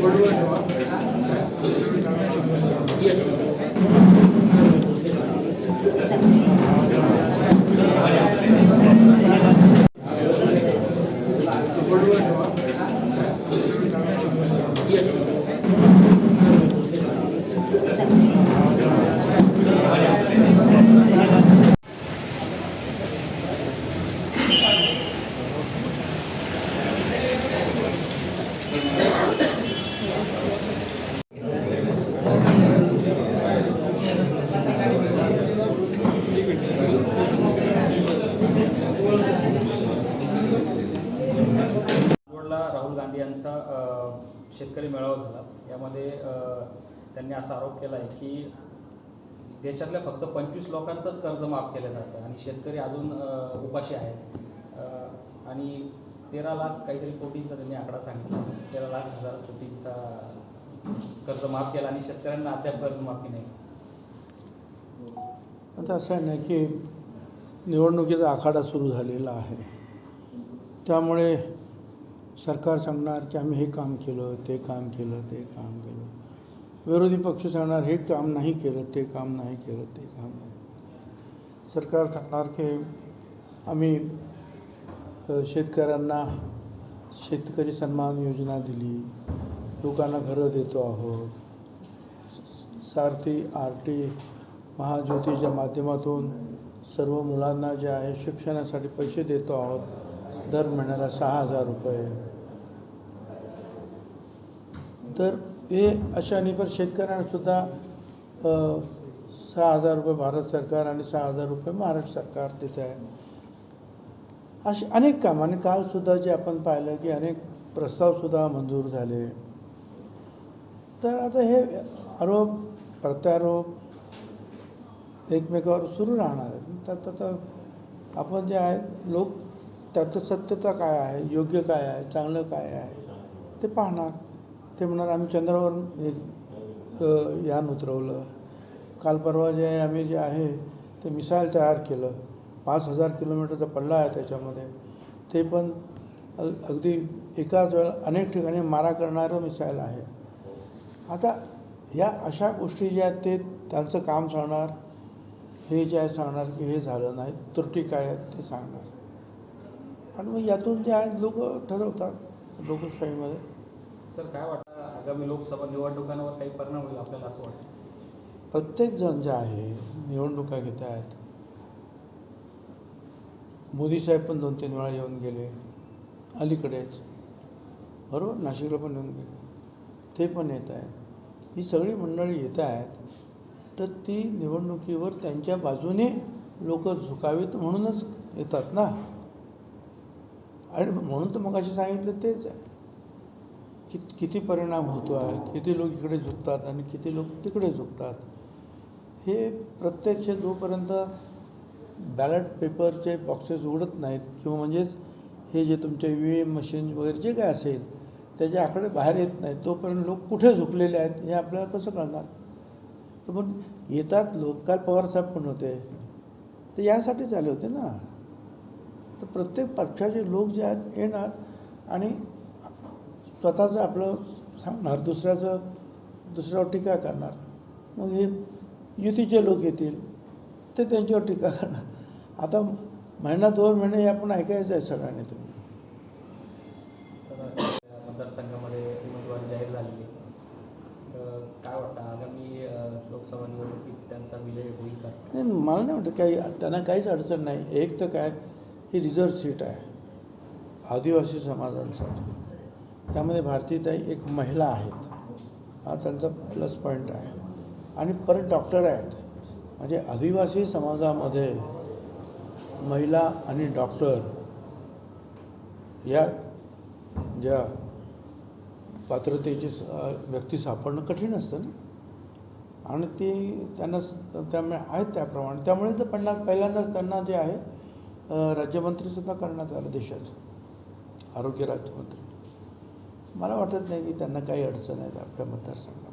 கொடுவோம் यांचा शेतकरी मेळावा झाला. यामध्ये त्यांनी असा आरोप केला आहे की देशातल्या फक्त पंचवीस लोकांचंच कर्ज माफ केलं जातं आणि शेतकरी अजून उपाशी आहेत. आणि तेरा लाख काहीतरी कोटींचा त्यांनी आकडा सांगितला. तेरा लाख हजार कोटींचा कर्ज माफ केला आणि शेतकऱ्यांना अद्याप कर्जमाफी नाही. आता असं आहे ना की निवडणुकीचा आखाडा सुरू झालेला आहे. त्यामुळे सरकार सांगणार की आम्ही हे काम केलं ते काम केलं ते काम केलं. विरोधी पक्ष सांगणार हे काम नाही केलं ते काम नाही केलं ते काम नाही सरकार सांगणार की आम्ही शेतकऱ्यांना शेतकरी सन्मान योजना दिली. लोकांना घरं देतो आहोत. सारथी आर टी महाज्योतीच्या माध्यमातून सर्व मुलांना जे आहे शिक्षणासाठी पैसे देतो आहोत दर महिन्याला सहा हजार रुपये. तर हे अशाने पण शेतकऱ्यांनासुद्धा सहा हजार रुपये भारत सरकार आणि सहा हजार रुपये महाराष्ट्र सरकार देत आहे. असे अनेक काम आणि कालसुद्धा जे आपण पाहिलं की अनेक प्रस्तावसुद्धा मंजूर झाले. तर आता हे आरोप प्रत्यारोप एकमेकावर सुरू राहणार आहेत. त्यात आता आपण जे आहे लोक त्याचं सत्यता काय आहे योग्य काय आहे चांगलं काय आहे ते पाहणार. ते म्हणणार आम्ही चंद्रावर हे, यान उतरवलं. काल परवा जे आम्ही जे आहे ते मिसाईल तयार केलं. पाच हजार किलोमीटरचा पल्ला आहे त्याच्यामध्ये. ते पण अगदी एकाच वेळेला अनेक ठिकाणी मारा करणारं मिसाईल आहे. आता या अशा गोष्टी ज्या आहेत ते त्यांचं काम सांगणार हे जे आहे सांगणार की हे झालं नाही त्रुटी काय आहेत ते सांगणार. आणि मग यातून जे आहेत लोक ठरवतात लोकशाहीमध्ये. सर काय वाटतं? आगामी लोकसभा निवडणुकांवर काही परिणाम होईल आपल्याला असं वाटतं. प्रत्येकजण जे आहे निवडणुका घेत आहेत. मोदी साहेब पण दोन तीन वेळा येऊन गेले. अलीकडेच. बरोबर? नाशिकला पण येऊन गेले. ते पण येत आहेत. ही सगळी मंडळी येत आहेत. तर ती निवडणुकीवर त्यांच्या बाजूने लोक झुकावीत म्हणूनच येतात ना? आणि म्हणून तर मग असे सांगितलं तेच आहे. कि किती परिणाम होतो आहे किती लोक इकडे झुकतात आणि किती लोक तिकडे झुकतात हे प्रत्यक्ष जोपर्यंत बॅलेट पेपरचे बॉक्सेस उघडत नाहीत किंवा म्हणजेच हे जे तुमचे व्ही एम मशीन वगैरे जे काय असेल त्याचे आकडे बाहेर येत नाहीत तोपर्यंत लोक कुठे झुकलेले आहेत हे आपल्याला कसं कळणार? तर पण येतात लोक काल पवारसाहेब पण होते ते यासाठीच आले होते ना. तर प्रत्येक पक्षाचे लोक जे आहेत येणार आणि स्वतःचं आपलं सांगणार दुसऱ्याचं दुसऱ्यावर टीका करणार. मग हे युतीचे लोक येतील ते त्यांच्यावर टीका करणार. आता महिना दोन महिने हे आपण ऐकायचं आहे सगळ्यांनी तुम्ही मतदारसंघामध्ये उमेदवार जाहीर झालेले तर काय वाटतं आगामी लोकसभा निवडणुकीत त्यांचा विजय होईल का? नाही मला नाही वाटतं काही त्यांना काहीच अडचण नाही. एक तर काय ही रिझर्व सीट आहे. आदिवासी समाजांसाठी. त्यामध्ये भारतीताई एक महिला आहेत. हा त्यांचा प्लस पॉईंट आहे. आणि परत डॉक्टर आहेत. म्हणजे आदिवासी समाजामध्ये महिला आणि डॉक्टर या ज्या पात्रतेची व्यक्ती सापडणं कठीण असतं ना? आणि ते त्यांना त्यामुळे आहेत त्याप्रमाणे. त्यामुळे तर पन्नास पहिल्यांदाच त्यांना जे आहे राज्यमंत्रीसुद्धा करण्यात आलं देशाचं. आरोग्य राज्यमंत्री. मला वाटत नाही की त्यांना काही अडचण आहेत आपल्या मतदारसंघात.